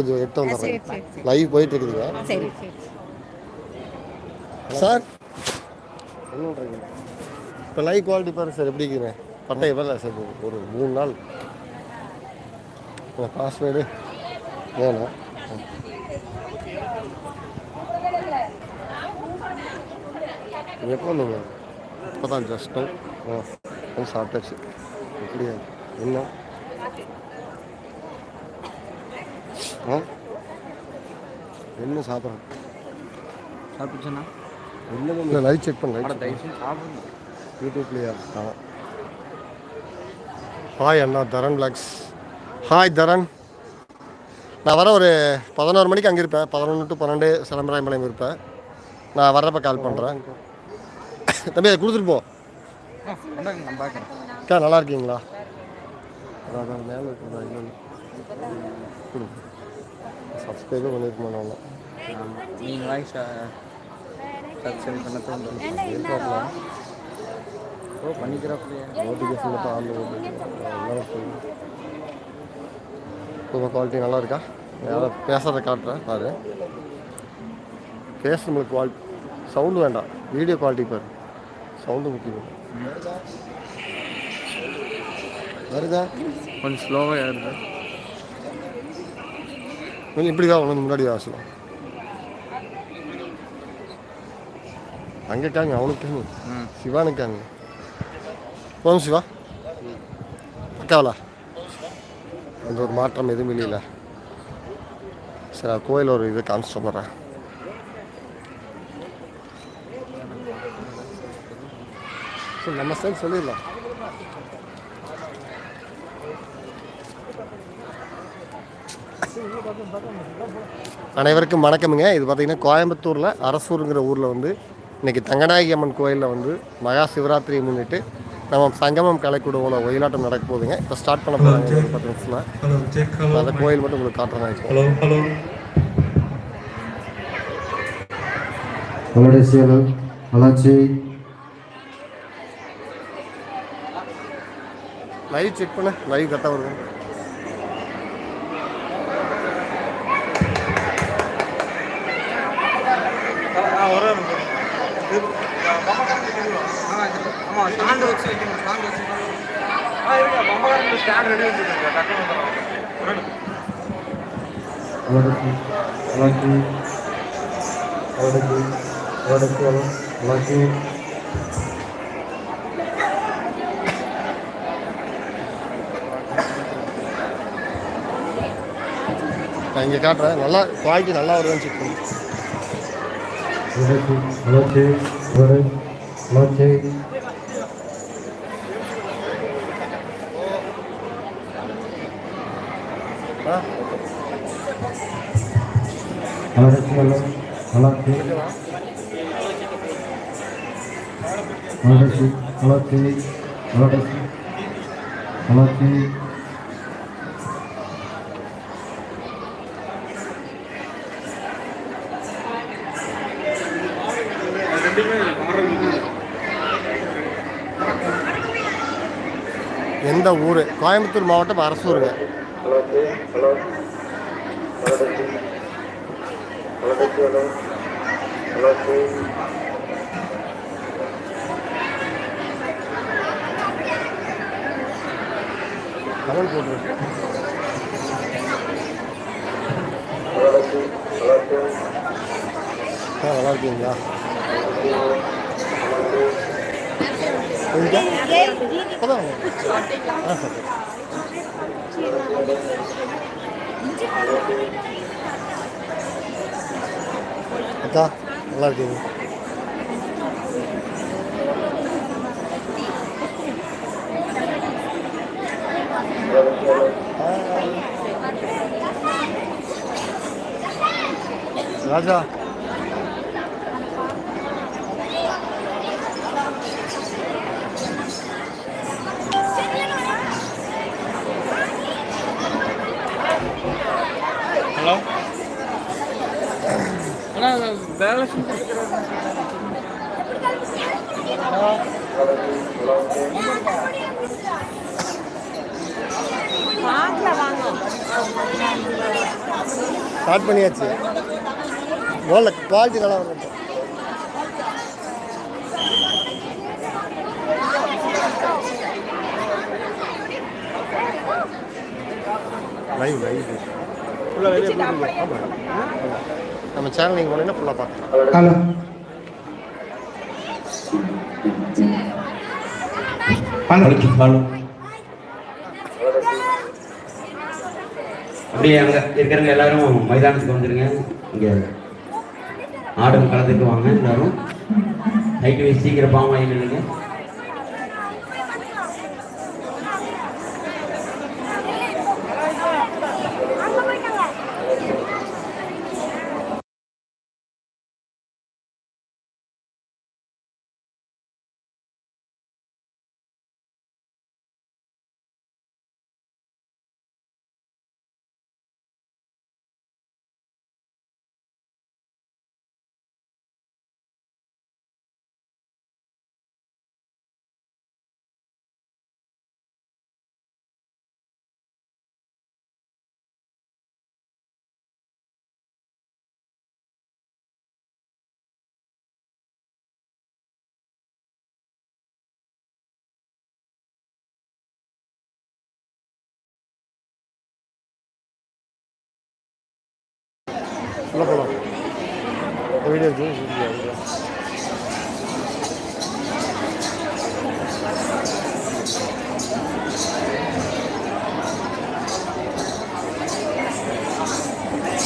கொஞ்சம் சரி, வந்துடுறேன். லைவ் போயிட்டு இருக்குதுங்க சரி சார் என்ன பண்ணுறீங்க இப்போ லைவ் குவாலிட்டி பாருங்க சார் எப்படி இருக்குங்க? பட்டை எவ்வளோ சார் ஒரு மூணு நாள். பாஸ்வேர்டு வேணும். எப்போ வந்தீங்க? இப்போ தான் ஜஸ்ட்டு ஆ சாப்பிட்டாச்சு. எப்படியா என்ன? என்ன சாப்பிட்றேன் சாப்பிட்டுச்சுண்ணா இல்லை லைவ் செக் பண்ண யூடியூப்லேயே ஆ. ஹாய் அண்ணா தரன் பிளாக்ஸ் ஹாய் தரன். நான் வர ஒரு பதினோரு மணிக்கு அங்கே இருப்பேன். பதினொன்று டு பன்னெண்டு சிலம்பராயம்பாளையம் இருப்பேன். நான் வர்றப்ப கால் பண்ணுறேன் தம்பி அதை கொடுத்துட்டு போ. அக்கா நல்லா இருக்கீங்களா? அதான் மேலே கொடுங்க. சப்ஸ்கிரைபே பண்ணியிருக்கணும் நான் நீங்கள் வாங்கி சப்ஸ்கிரைப் பண்ண தோணும் ஓ பண்ணிக்கிறப்பலையே. நோட்டிஃபிகேஷன் மட்டும் குவாலிட்டி நல்லா இருக்கா? யாராவது பேசுகிறத காட்டுறேன் பாரு. பேச நம்மளுக்கு குவாலிட்டி சவுண்டு வேண்டாம். வீடியோ குவாலிட்டி பாரு. சவுண்டு முக்கியம். வருதா? கொஞ்சம் ஸ்லோவாக ஏறுது கொஞ்சம் இப்படி தான் உனக்கு முன்னாடி வாசலாம் அங்கே காங்க அவனுக்கு காங்க ம். சிவானுக்கு காங்க போதும் சிவா. அக்காவலா? அந்த ஒரு மாற்றம் எதுவும் இல்லையில. சரி கோயில் ஒரு இது காமிச்சிட்டு வந்துடுறேன் சரி நம்ம சைடு சொல்லிடலாம். அனைவருக்கும் வணக்கமுங்க. இது பார்த்தீங்கன்னா கோயம்புத்தூரில் அரசூருங்கிற ஊரில் வந்து இன்னைக்கு தங்கநாயகி அம்மன் கோயிலில் வந்து மகா சிவராத்திரியை முன்னிட்டு நம்ம சங்கமம் கலைக்கூடவோட ஒயிலாட்டம் நடக்க போகுதுங்க. இப்போ ஸ்டார்ட் பண்ண போகிறாங்க பத்து நிமிஷத்தில். அந்த கோயில் மட்டும் உங்களுக்கு காட்டுறேன் Malaysia, லைவ் செக் பண்ண. லைவ் கரெக்டாக வருது. ஆமாம் ஸ்டாண்டு வச்சு வைக்கணும் ஸ்டாண்டு வச்சு நான் இங்கே காட்டுறேன். நல்லா குவாலிட்டி நல்லா வருவேன்னு செக் ঘরের মাঝে আমাদের ছিল হলাতে হলাতে হলাতে হলাতে Malaysia, ஊர். கோயம்புத்தூர் மாவட்டம் அரசூருங்க. கமெண்ட் போட்டுருக்கு நல்லா இருக்கீங்களா எங்க? இப்பதான் வந்தேன். ஆ சரி அக்கா நல்லா இருக்கீங்க ராஜா ஹலோ அண்ணா வேலை ஸ்டார்ட் பண்ணியாச்சு. முதல்ல குவாலிட்டி நல்லா வரும். லைவ் லைவ் நம்ம சேனல் நீங்கள் போனீங்கன்னா ஃபுல்லாக பார்க்கலாம். ஹலோ. ஹலோ. ஹலோ. அப்படியே அங்கே இருக்கிறவங்க எல்லாரும் மைதானத்துக்கு வந்துருங்க. இங்கே ஆடும் களத்துக்கு வாங்க எல்லாரும் வயசு சீக்கிரம் பாவம் ஆகி இருக்கு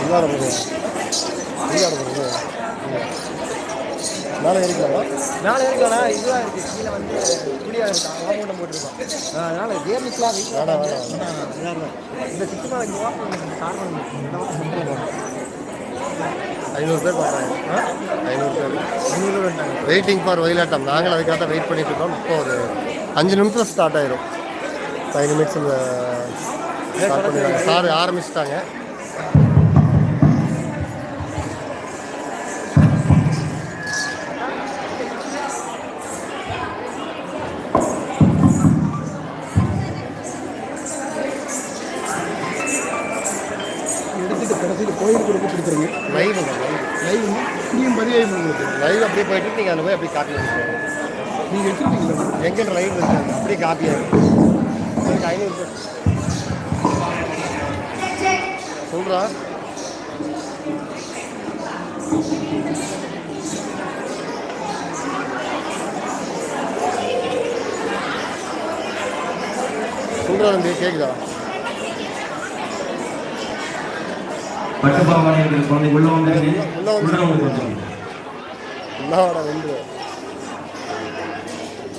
உள்ளாட போகிறேன் உள்ளாட போகிறேன் மேலே ஏறிக்கலாமா? மேலே இருக்கா இதுவாக இருக்கு. கீழே வந்து குடியாக இருக்கா. ஆமூட்டம் போட்டிருக்கோம். அதனால கேர்லிஸ்லாம் வேணாம் வேணாம் இந்த சுற்றுலா இங்கே வாசல் காரணம் ஐநூறு பேர் பார்க்குறாங்க. ஐநூறு பேர். ஐநூறு வந்துட்டாங்க வெயிட்டிங் ஃபார் ஒயிலாட்டம் நாங்கள் அதுக்காக தான் வெயிட் பண்ணிட்டு இருக்கோம். இப்போ ஒரு அஞ்சு நிமிஷம் ஸ்டார்ட் ஆயிரும். ஃபைவ் நிமிட்ஸில் ஸ்டார்ட் பண்ணிடுறாங்க சார் ஆரம்பிச்சிட்டாங்க. எடுத்துட்டு கடைசியில் கோயில் கொடுக்க கொடுத்துருங்க லைவ் லைவ் இங்கேயும் பதிவாகி உங்களுக்கு லைவ் அப்படியே போயிட்டு நீங்கள் அதில் போய் அப்படியே காப்பி பண்ணிக்கலாம் நீங்கள் எடுத்துருக்கீங்களா எங்கிட்ட லைவ் இருக்காது அப்படியே காப்பி ஆகிடும் எனக்கு ஐநூறு சொல்கிறா சொல்கிறா தம்பி கேட்குதா பட்டுப்பாவாடைகள் குழந்தை உள்ள வந்துருங்க உள்ள வந்து-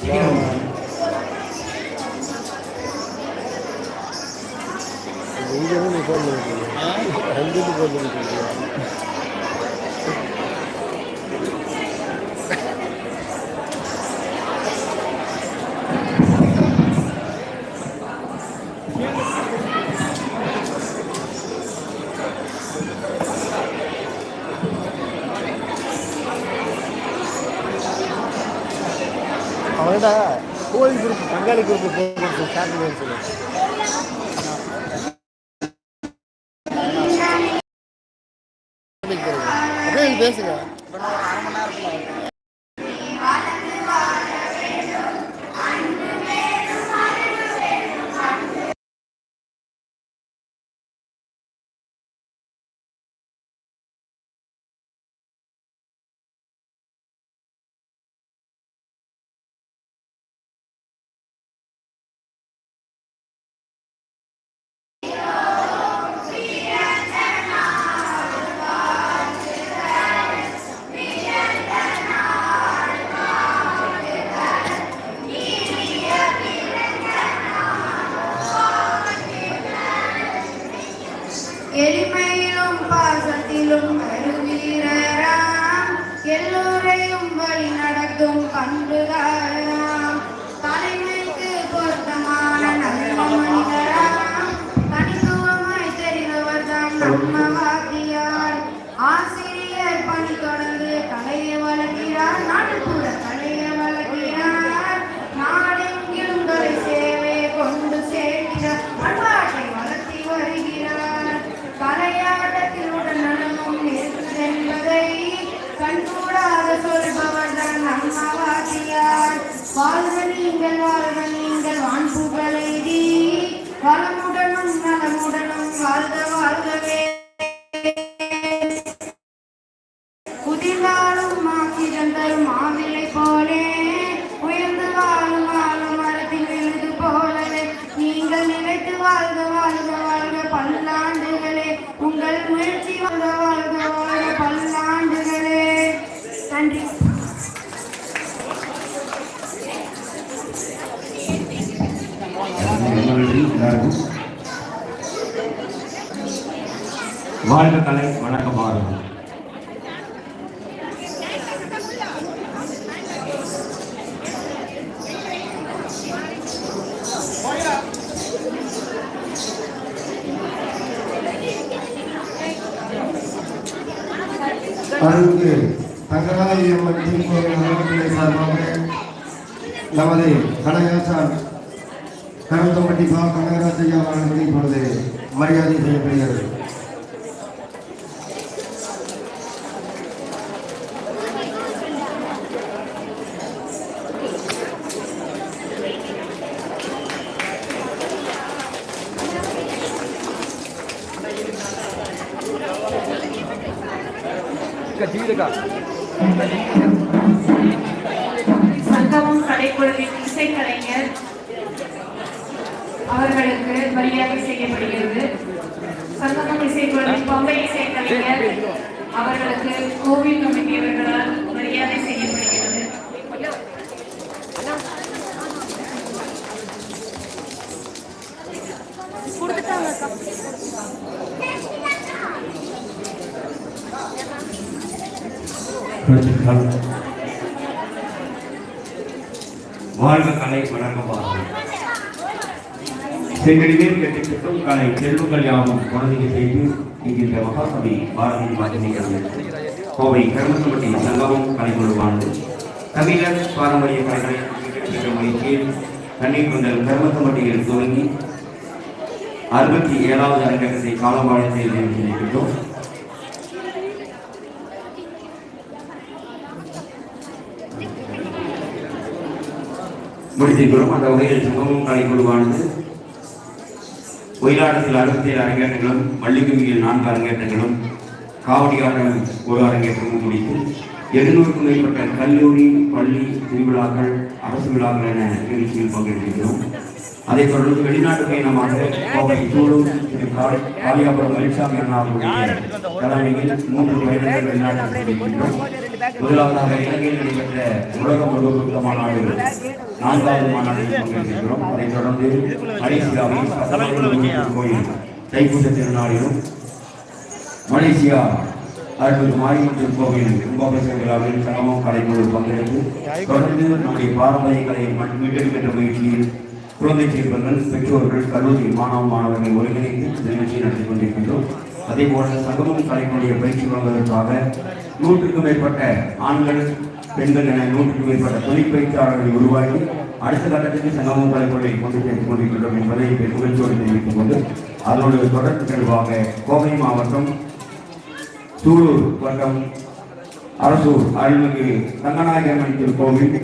நீ எங்கேருந்து ஃபோன் கோழி குரூப் பங்காளி குரூப் போட்டு சொல்லு அப்படியே பேசுங்க வாழ்க கலை வணக்க பாரதம் அருள்மிகு தங்கராஜி அம்மன் திருக்கோவில் சார்பாக நமது கனகாசான் கருத்தம்பட்டி பா கனகராஜையா அவர்களுக்கு இப்பொழுது மரியாதை செய்யப்படுகிறது. ஜீவிதக்கா சங்கமம் கலைக்குழுவின் இசைக்கலைஞர் அவர்களுக்கு மரியாதை செய்யப்படுகிறது. சங்கமம் இசைக்குழுவின் பம்பை இசைக்கலைஞர் அவர்களுக்கு கோவில் கமிட்டியவர்களால் மரியாதை செய்ய வாழ்த்துக்கள். வாழ்க கலை வணக்க பாரதம் செங்கடிவேல் கட்டிக்கிட்டும் கலை செல்வங்கள் யாவும் குழந்தைக்கு செய்து இங்கின்ற மகாகவி பாரதி வாஜனிக்கிறது கோவை கருமத்தம்பட்டி சங்கமம் கலைக்குழுவானது கவிஞர் பாரம்பரிய கலைகளை மீட்டெடுக்கின்ற முயற்சியில் தண்ணீர் கொண்டல் கருமத்தம்பட்டியில் துவங்கி அறுபத்தி ஏழாவது அரங்கத்தை காலவாழ் செய்து நினைக்கின்றோம் முடித்திருக்கிறோம் அந்த வகையில் சங்கமம் கலைக்குழுவானது ஒயிலாட்டத்தில் அறுபத்தி ஏழு அரங்கேற்றங்களும் மல்லிகுமியில் நான்கு அரங்கேற்றங்களும் காவடியாட்டம் ஒரு அரங்கேற்றமும் முடித்து எழுநூறுக்கும் மேற்பட்ட கல்லூரி பள்ளி திருவிழாக்கள் அரசு விழாக்கள் என நிகழ்ச்சியில் பங்கெடுக்கிறோம் அதைத் தொடர்ந்து வெளிநாட்டு பயணமாக கோவை சூலூர் திரு காளியாபுரம் மலிசாமி அண்ணா தலைமையில் மூன்று பயணங்கள் வெளிநாட்டில் முதலாவதாக இலங்கையில் நடைபெற்ற உலக முழுவதும் மாநாடு நான்காவது மாநாட்டில் பங்கேற்கிறோம் அதைத் தொடர்ந்து மலேசியாவில் கோயில் தைப்பூச திருநாளிலும் மலேசியா அருள்மிகு மாரியம்மன் கோவில் கும்பாபிஷேக விழாவில் சங்கமம் கலைக்குழு பங்கெடுத்து தொடர்ந்து நம்முடைய பாரம்பரிய கலையை மீட்டெடுக்கின்ற முயற்சியில் குழந்தை சேர்ப்பர்கள் பெற்றோர்கள் கல்லூரி மாணவ மாணவர்களை ஒருங்கிணைந்து இந்த நிகழ்ச்சியை நடத்தி கொண்டிருக்கின்றோம். அதே போல சங்கமம் கலைக்குடைய பயிற்சி வழங்குவதற்காக நூற்றுக்கும் மேற்பட்ட ஆண்கள் பெண்கள் என நூற்றுக்கும் மேற்பட்ட தொழிற்பயிற்சியாளர்களை உருவாக்கி அடுத்த கட்டத்துக்கு சங்கமம் தலைமுறை கொண்டு சேர்த்துக் கொண்டிருக்கின்றோம் என்பதை புகழ்ச்சியோடு தெரிவித்துக் கொண்டு அதனோடு தொடர்ந்து நிகழ்வாக கோவை மாவட்டம் சூலூர் வட்டம் அரசூர் அருள்மிகு ரங்கநாயகம்மன் திருக்கோவில்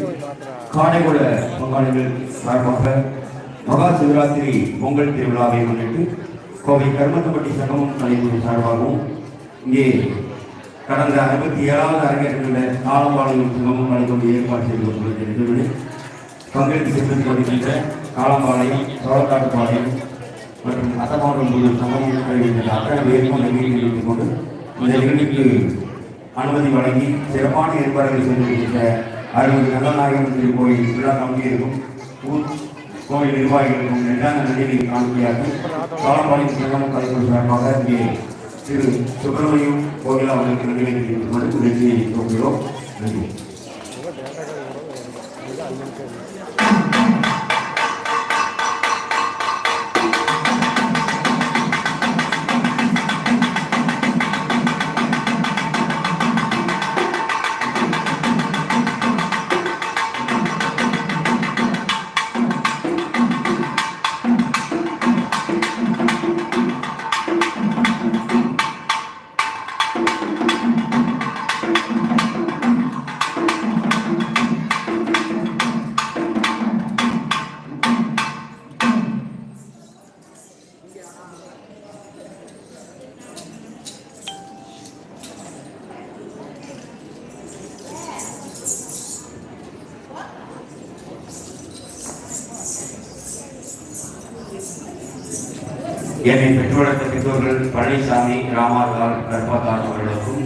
காடைகுல பங்காளிகள் சார்பாக மகா சிவராத்திரி பொங்கல் திருவிழாவை முன்னிட்டு கோவை கருமத்தப்பட்டி சங்கமம் தலைமுறை சார்பாகவும் இங்கே கடந்த அறுபத்தி ஏழாவது அரங்கேற்றங்களில் காலம்பாளையம் சங்கமம் கலைக்குழு ஏற்பாடு செய்து கொண்டுள்ள நிகழ்வில் பங்கெடுத்து சென்று கொண்டிருக்கின்ற காலம்பாளையம் சோழக்காட்டுப்பாளையம் மற்றும் அத்தமாவட்டம் முழு சமூகம் கலைக்கின்ற அத்தனை பேருக்கும் நன்றி கொண்டு இந்த நிகழ்ச்சிக்கு அனுமதி வழங்கி சிறப்பான ஏற்பாடுகள் செய்திருக்கின்ற அருள்மிகு நல்லநாயகன் திருக்கோயில் விழா கம்பியிருக்கும் ஊர் கோவில் நிர்வாகிகளுக்கும் நெஞ்சான நன்றியை காணிக்கையாக்கி காலம்பாளையம் சங்கமம் கலைக்குழு சார்பாக இங்கே திரு சுப்பிரமணியம் கோவில் அவர்களுக்கு நன்றி தெரிவித்துக் கொண்டு நிகழ்ச்சியை துவங்குகிறோம் நன்றி பழனிசாமி ராமாதால் அவர்களுக்கும்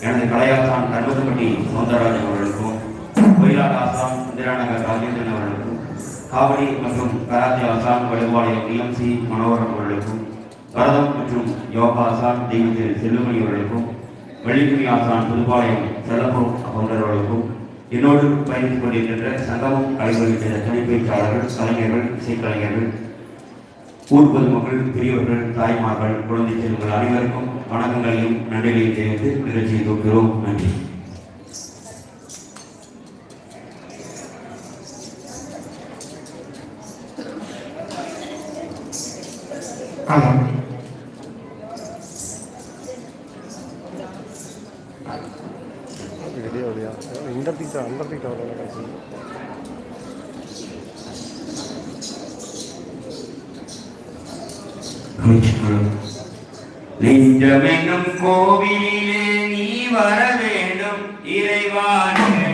எனது கலையாசான் கர்மதப்பட்டி சௌந்தரராஜன் அவர்களுக்கும் ஒயிலாட் ஆசாம் இந்திராநகர் ராஜேந்திரன் அவர்களுக்கும் காவடி மற்றும் கராத்தி ஆசான் வலுவாளையம் டிஎம்சி மனோகரன் அவர்களுக்கும் பரதம் மற்றும் யோகா ஆசான் தெய்வத்தில் செல்லுமணி அவர்களுக்கும் வெள்ளிக்குமி ஆசான் புதுப்பாளையம் செல்லப்பூர் அவர்களுக்கும் என்னோடு பயணித்துக் கொண்டிருக்கின்ற சங்கமம் கலைகளின் துணை கலைஞர்கள் இசைக்கலைஞர்கள் ஊர் பொதுமக்கள் பெரியவர்கள் தாய்மார்கள் குழந்தை செல்வங்கள் அனைவருக்கும் வணக்கங்களையும் நன்றிகளையும் தெரிவித்து நிகழ்ச்சியை தூக்குகிறோம் நன்றி. ஆமாம் வெளியே வழியா இந்த தீட்டா அந்த தீட்டா கிடைச்சி நெஞ்சமெனும் கோவிலே நீ வர வேண்டும். இறைவானமுடன்